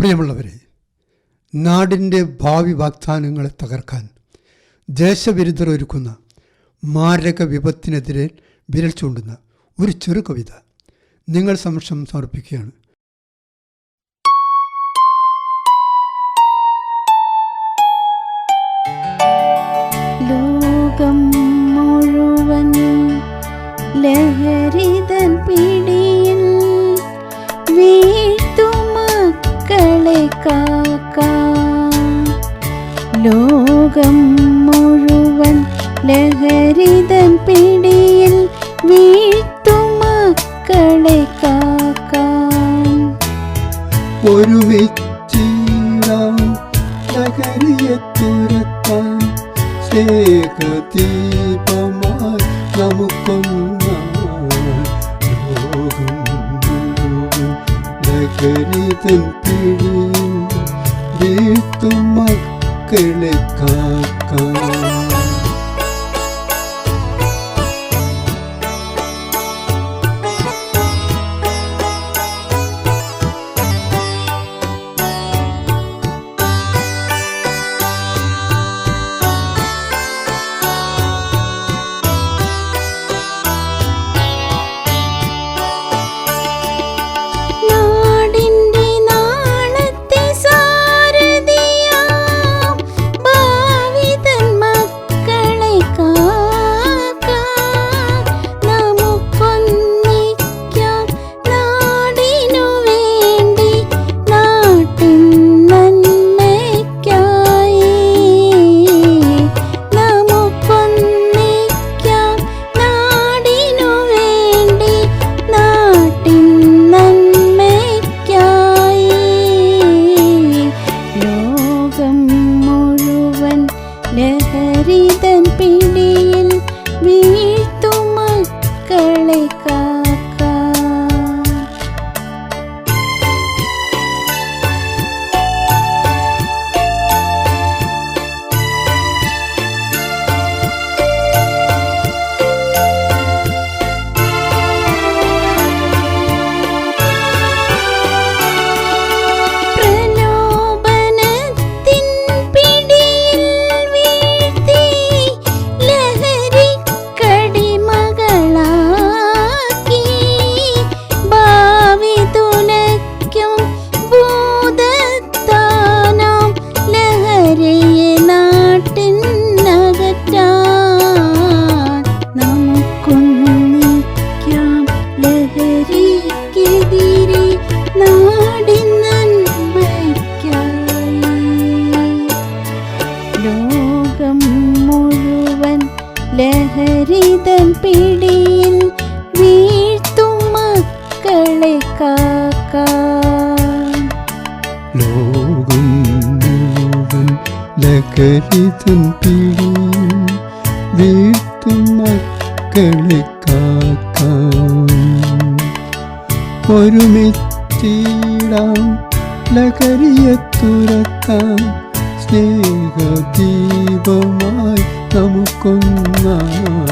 പ്രിയമുള്ളവരെ നാടിന്റെ ഭാവി വാഗ്ദാനങ്ങളെ തകർക്കാൻ ദേശവിരുദ്ധർ ഒരുക്കുന്ന മാരക വിപത്തിനെതിരെ വിരൽ ചൂണ്ടുന്ന ഒരു ചെറു കവിത നിങ്ങൾ സമക്ഷം സമർപ്പിക്കുകയാണ്. ലോകം മുഴുവൻ ലഹരിതൻ പിടിയിൽ ഒരുമിച്ചിടാം നഗരിയെ തുരത്താൻ ലോകം മുഴുവൻ നഗരിതൻ പിടിയിൽ വീഴ്ത്തും ലഹരിതൻ പിടിയിൽ പിടിയിൽ വീഴ്ത്തും മക്കളെ കാക്കാൻ. വീഴ്ത്തും മക്കളെ കാക്കാൻ. ഒരുമിച്ചിടാം ലകരിയെ തുരത്താൻ സ്നേഹദീപമായി നമുക്കൊന്നായി